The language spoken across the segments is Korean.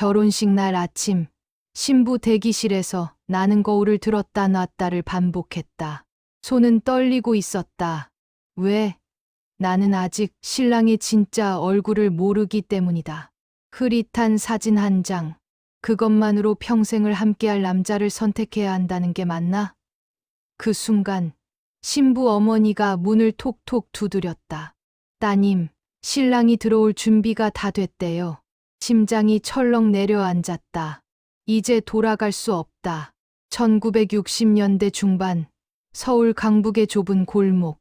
결혼식 날 아침, 신부 대기실에서 나는 거울을 들었다 놨다를 반복했다. 손은 떨리고 있었다. 왜? 나는 아직 신랑의 진짜 얼굴을 모르기 때문이다. 흐릿한 사진 한 장. 그것만으로 평생을 함께할 남자를 선택해야 한다는 게 맞나? 그 순간, 신부 어머니가 문을 톡톡 두드렸다. 따님, 신랑이 들어올 준비가 다 됐대요. 심장이 철렁 내려앉았다. 이제 돌아갈 수 없다. 1960년대 중반, 서울 강북의 좁은 골목.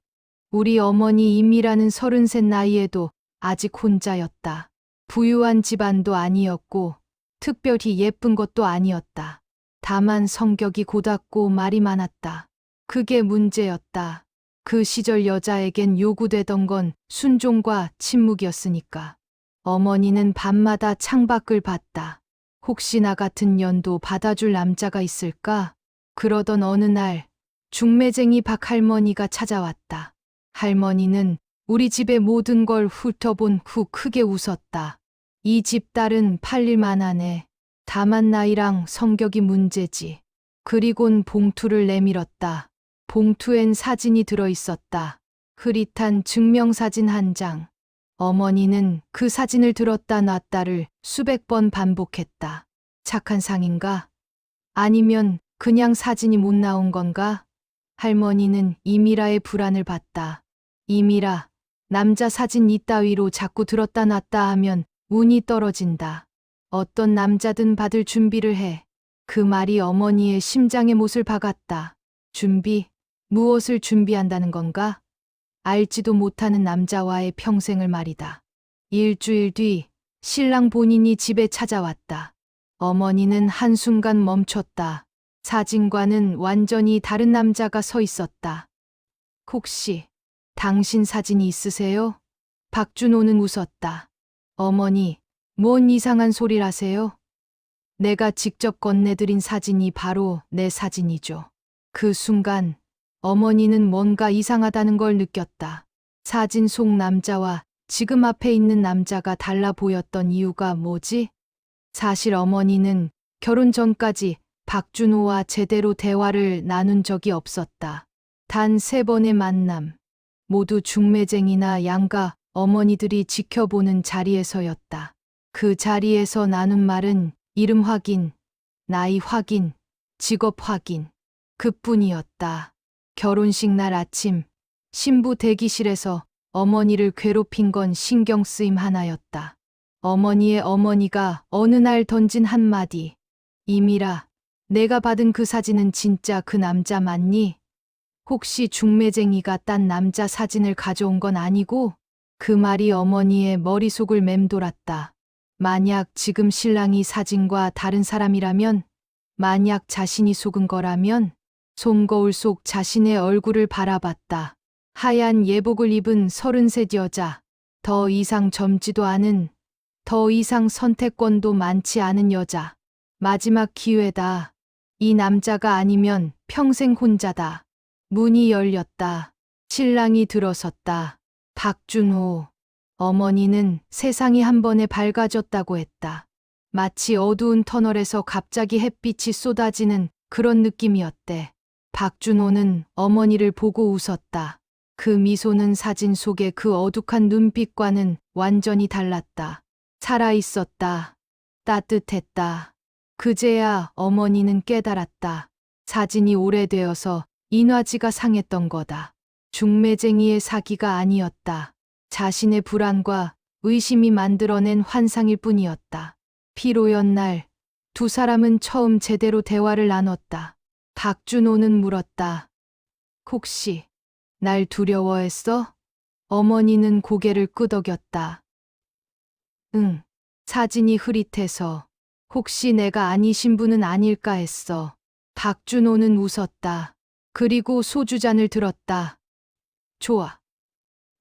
우리 어머니 임이라는 서른셋 나이에도 아직 혼자였다. 부유한 집안도 아니었고, 특별히 예쁜 것도 아니었다. 다만 성격이 고닫고 말이 많았다. 그게 문제였다. 그 시절 여자에겐 요구되던 건 순종과 침묵이었으니까. 어머니는 밤마다 창밖을 봤다. 혹시 나 같은 년도 받아줄 남자가 있을까? 그러던 어느 날, 중매쟁이 박할머니가 찾아왔다. 할머니는 우리 집의 모든 걸 훑어본 후 크게 웃었다. 이 집 딸은 팔릴만 하네. 다만 나이랑 성격이 문제지. 그리곤 봉투를 내밀었다. 봉투엔 사진이 들어 있었다. 흐릿한 증명사진 한 장. 어머니는 그 사진을 들었다 놨다를 수백 번 반복했다. 착한 상인가? 아니면 그냥 사진이 못 나온 건가? 할머니는 이미라의 불안을 봤다. 이미라, 남자 사진 이따위로 자꾸 들었다 놨다 하면 운이 떨어진다. 어떤 남자든 받을 준비를 해. 그 말이 어머니의 심장의 못을 박았다. 준비? 무엇을 준비한다는 건가? 알지도 못하는 남자와의 평생을 말이다. 일주일 뒤 신랑 본인이 집에 찾아왔다. 어머니는 한순간 멈췄다. 사진과는 완전히 다른 남자가 서 있었다. 혹시 당신 사진이 있으세요? 박준호는 웃었다. 어머니, 뭔 이상한 소리를 하세요? 내가 직접 건네드린 사진이 바로 내 사진이죠. 그 순간 어머니는 뭔가 이상하다는 걸 느꼈다. 사진 속 남자와 지금 앞에 있는 남자가 달라 보였던 이유가 뭐지? 사실 어머니는 결혼 전까지 박준호와 제대로 대화를 나눈 적이 없었다. 단 세 번의 만남. 모두 중매쟁이나 양가 어머니들이 지켜보는 자리에서였다. 그 자리에서 나눈 말은 이름 확인, 나이 확인, 직업 확인. 그뿐이었다. 결혼식 날 아침, 신부 대기실에서 어머니를 괴롭힌 건 신경 쓰임 하나였다. 어머니의 어머니가 어느 날 던진 한마디. 이미라, 내가 받은 그 사진은 진짜 그 남자 맞니? 혹시 중매쟁이가 딴 남자 사진을 가져온 건 아니고? 그 말이 어머니의 머릿속을 맴돌았다. 만약 지금 신랑이 사진과 다른 사람이라면? 만약 자신이 속은 거라면? 솜거울 속 자신의 얼굴을 바라봤다. 하얀 예복을 입은 서른셋 여자. 더 이상 젊지도 않은, 더 이상 선택권도 많지 않은 여자. 마지막 기회다. 이 남자가 아니면 평생 혼자다. 문이 열렸다. 신랑이 들어섰다. 박준호. 어머니는 세상이 한 번에 밝아졌다고 했다. 마치 어두운 터널에서 갑자기 햇빛이 쏟아지는 그런 느낌이었대. 박준호는 어머니를 보고 웃었다. 그 미소는 사진 속의 그 어둑한 눈빛과는 완전히 달랐다. 살아있었다. 따뜻했다. 그제야 어머니는 깨달았다. 사진이 오래되어서 인화지가 상했던 거다. 중매쟁이의 사기가 아니었다. 자신의 불안과 의심이 만들어낸 환상일 뿐이었다. 피로연 날, 두 사람은 처음 제대로 대화를 나눴다. 박준호는 물었다. 혹시 날 두려워했어? 어머니는 고개를 끄덕였다. 응, 사진이 흐릿해서 혹시 내가 아니신 분은 아닐까 했어. 박준호는 웃었다. 그리고 소주잔을 들었다. 좋아.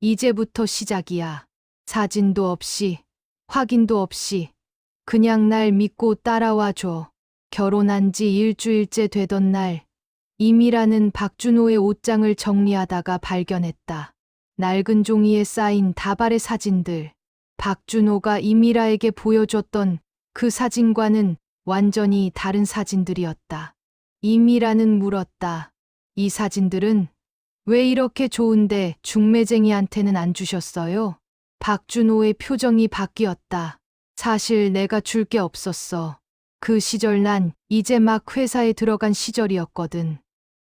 이제부터 시작이야. 사진도 없이, 확인도 없이, 그냥 날 믿고 따라와 줘. 결혼한 지 일주일째 되던 날, 임이라는 박준호의 옷장을 정리하다가 발견했다. 낡은 종이에 쌓인 다발의 사진들. 박준호가 이미라에게 보여줬던 그 사진과는 완전히 다른 사진들이었다. 이미라는 물었다. 이 사진들은 왜 이렇게 좋은데 중매쟁이한테는 안 주셨어요? 박준호의 표정이 바뀌었다. 사실 내가 줄 게 없었어. 그 시절 난 이제 막 회사에 들어간 시절이었거든.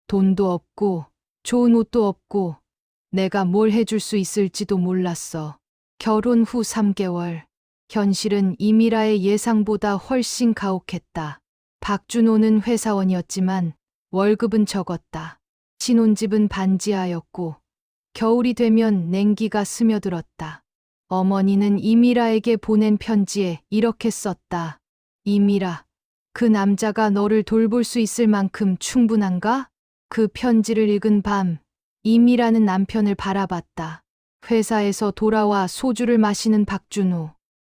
돈도 없고, 좋은 옷도 없고, 내가 뭘 해줄 수 있을지도 몰랐어. 결혼 후 3개월. 현실은 이미라의 예상보다 훨씬 가혹했다. 박준호는 회사원이었지만 월급은 적었다. 신혼집은 반지하였고 겨울이 되면 냉기가 스며들었다. 어머니는 이미라에게 보낸 편지에 이렇게 썼다. 이미라, 그 남자가 너를 돌볼 수 있을 만큼 충분한가? 그 편지를 읽은 밤, 이미라는 남편을 바라봤다. 회사에서 돌아와 소주를 마시는 박준호.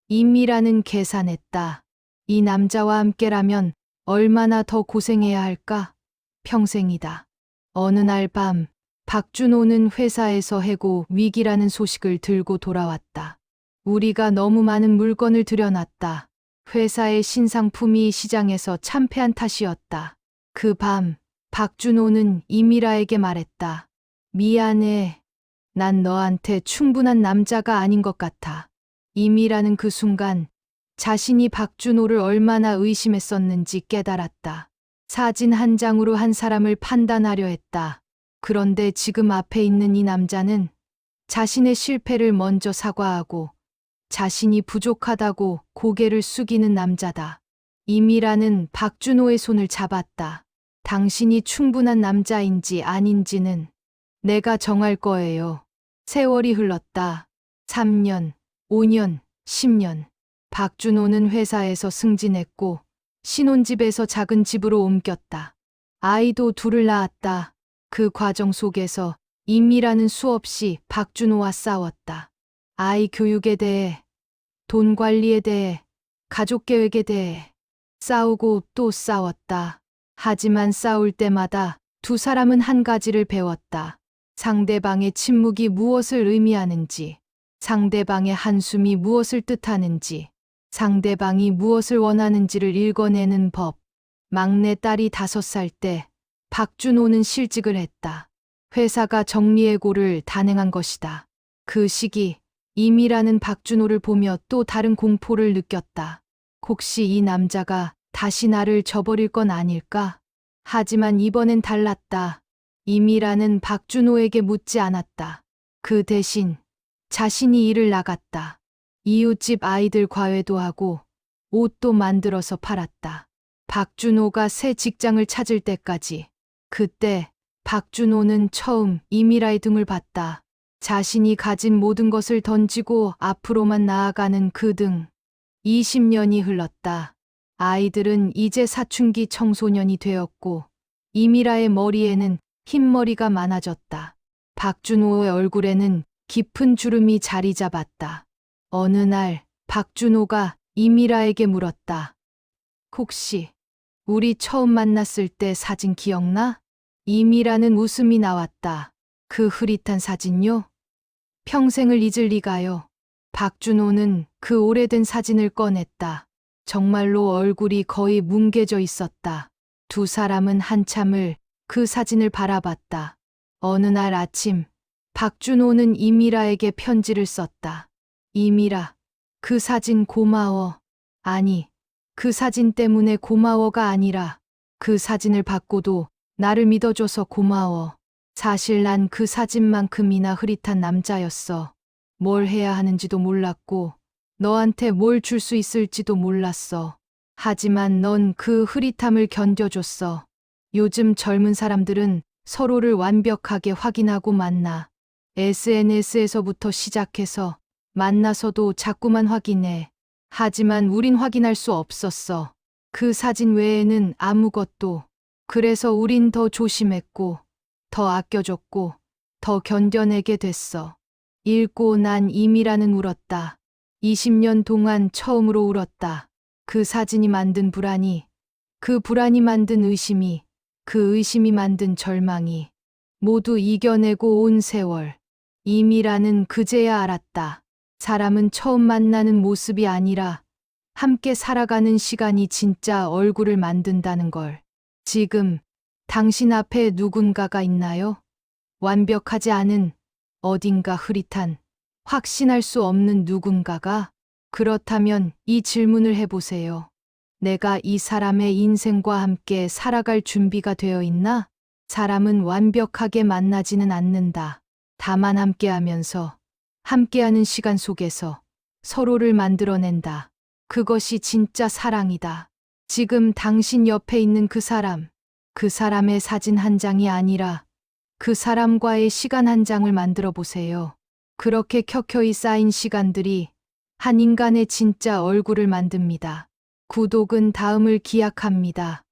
이미라는 계산했다. 이 남자와 함께라면 얼마나 더 고생해야 할까? 평생이다. 어느 날 밤, 박준호는 회사에서 해고 위기라는 소식을 들고 돌아왔다. 우리가 너무 많은 물건을 들여놨다. 회사의 신상품이 시장에서 참패한 탓이었다. 그 밤, 박준호는 이미라에게 말했다. 미안해. 난 너한테 충분한 남자가 아닌 것 같아. 이미라는 그 순간 자신이 박준호를 얼마나 의심했었는지 깨달았다. 사진 한 장으로 한 사람을 판단하려 했다. 그런데 지금 앞에 있는 이 남자는 자신의 실패를 먼저 사과하고 자신이 부족하다고 고개를 숙이는 남자다. 이미라는 박준호의 손을 잡았다. 당신이 충분한 남자인지 아닌지는 내가 정할 거예요. 세월이 흘렀다. 3년, 5년, 10년. 박준호는 회사에서 승진했고 신혼집에서 작은 집으로 옮겼다. 아이도 둘을 낳았다. 그 과정 속에서 임미라는 수없이 박준호와 싸웠다. 아이 교육에 대해, 돈 관리에 대해, 가족 계획에 대해 싸우고 또 싸웠다. 하지만 싸울 때마다 두 사람은 한 가지를 배웠다. 상대방의 침묵이 무엇을 의미하는지, 상대방의 한숨이 무엇을 뜻하는지, 상대방이 무엇을 원하는지를 읽어내는 법. 막내 딸이 다섯 살 때 박준호는 실직을 했다. 회사가 정리해고를 단행한 것이다. 그 시기 이미라는 박준호를 보며 또 다른 공포를 느꼈다. 혹시 이 남자가 다시 나를 저버릴 건 아닐까? 하지만 이번엔 달랐다. 이미라는 박준호에게 묻지 않았다. 그 대신 자신이 일을 나갔다. 이웃집 아이들 과외도 하고 옷도 만들어서 팔았다. 박준호가 새 직장을 찾을 때까지. 그때 박준호는 처음 이미라의 등을 봤다. 자신이 가진 모든 것을 던지고 앞으로만 나아가는 그 등. 20년이 흘렀다. 아이들은 이제 사춘기 청소년이 되었고 이미라의 머리에는 흰머리가 많아졌다. 박준호의 얼굴에는 깊은 주름이 자리 잡았다. 어느 날 박준호가 이미라에게 물었다. 혹시 우리 처음 만났을 때 사진 기억나? 이미라는 웃음이 나왔다. 그 흐릿한 사진요? 평생을 잊을 리가요. 박준호는 그 오래된 사진을 꺼냈다. 정말로 얼굴이 거의 뭉개져 있었다. 두 사람은 한참을 그 사진을 바라봤다. 어느 날 아침, 박준호는 이미라에게 편지를 썼다. 이미라, 그 사진 고마워. 아니, 그 사진 때문에 고마워가 아니라 그 사진을 받고도 나를 믿어줘서 고마워. 사실 난 그 사진만큼이나 흐릿한 남자였어. 뭘 해야 하는지도 몰랐고, 너한테 뭘 줄 수 있을지도 몰랐어. 하지만 넌 그 흐릿함을 견뎌줬어. 요즘 젊은 사람들은 서로를 완벽하게 확인하고 만나. SNS에서부터 시작해서 만나서도 자꾸만 확인해. 하지만 우린 확인할 수 없었어. 그 사진 외에는 아무것도. 그래서 우린 더 조심했고, 더 아껴줬고, 더 견뎌내게 됐어. 읽고 난 이미라는 울었다. 20년 동안 처음으로 울었다. 그 사진이 만든 불안이, 그 불안이 만든 의심이, 그 의심이 만든 절망이, 모두 이겨내고 온 세월. 이미라는 그제야 알았다. 사람은 처음 만나는 모습이 아니라 함께 살아가는 시간이 진짜 얼굴을 만든다는 걸. 지금 당신 앞에 누군가가 있나요? 완벽하지 않은 어딘가 흐릿한 확신할 수 없는 누군가가 그렇다면 이 질문을 해보세요. 내가 이 사람의 인생과 함께 살아갈 준비가 되어 있나? 사람은 완벽하게 만나지는 않는다. 다만 함께하면서 함께하는 시간 속에서 서로를 만들어낸다. 그것이 진짜 사랑이다. 지금 당신 옆에 있는 그 사람, 그 사람의 사진 한 장이 아니라 그 사람과의 시간 한 장을 만들어 보세요. 그렇게 켜켜이 쌓인 시간들이 한 인간의 진짜 얼굴을 만듭니다. 구독은 다음을 기약합니다.